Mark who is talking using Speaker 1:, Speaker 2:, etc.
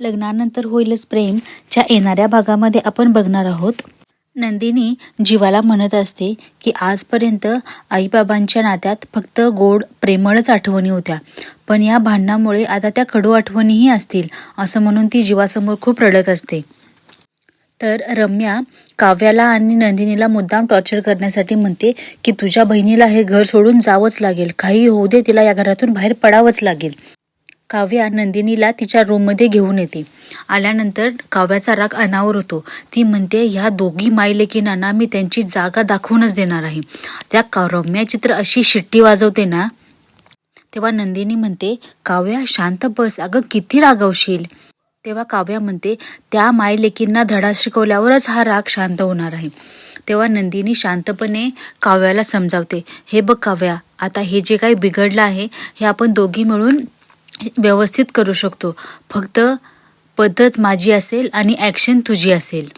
Speaker 1: लग्नानंतर होईलच प्रेम च्या येणाऱ्या भागामध्ये आपण बघणार आहोत. नंदिनी जीवाला म्हणत असते की आजपर्यंत आईबाबांच्या नात्यात फक्त गोड प्रेमळच आठवणी होत्या. पण या भांडणामुळे आता त्या कडू आठवणीही असतील असं म्हणून ती जीवासमोर खूप रडत असते. तर रम्या काव्याला आणि नंदिनीला मुद्दाम टॉर्चर करण्यासाठी म्हणते की तुझ्या बहिणीला हे घर सोडून जावंच लागेल. काही होऊ दे तिला या घरातून बाहेर पडावंच लागेल. काव्या नंदिनीला तिच्या रूममध्ये घेऊन येते. आल्यानंतर काव्याचा राग अनावर होतो. ती म्हणते ह्या दोघी मायलेकींना मी त्यांची जागा दाखवूनच देणार आहे. त्या का रम्याची चित्र अशी शिट्टी वाजवते ना? तेव्हा नंदिनी म्हणते काव्या शांत बस. अगं किती रागवशील. तेव्हा काव्या म्हणते त्या मायलेकींना धडा शिकवल्यावरच हा राग शांत होणार आहे. तेव्हा नंदिनी शांतपणे काव्याला समजावते हे बघ काव्या आता हे जे काही बिघडलं आहे हे आपण दोघी मिळून व्यवस्थित करू शकतो. फक्त पद्धत माझी असेल आणि ॲक्शन तुझी असेल.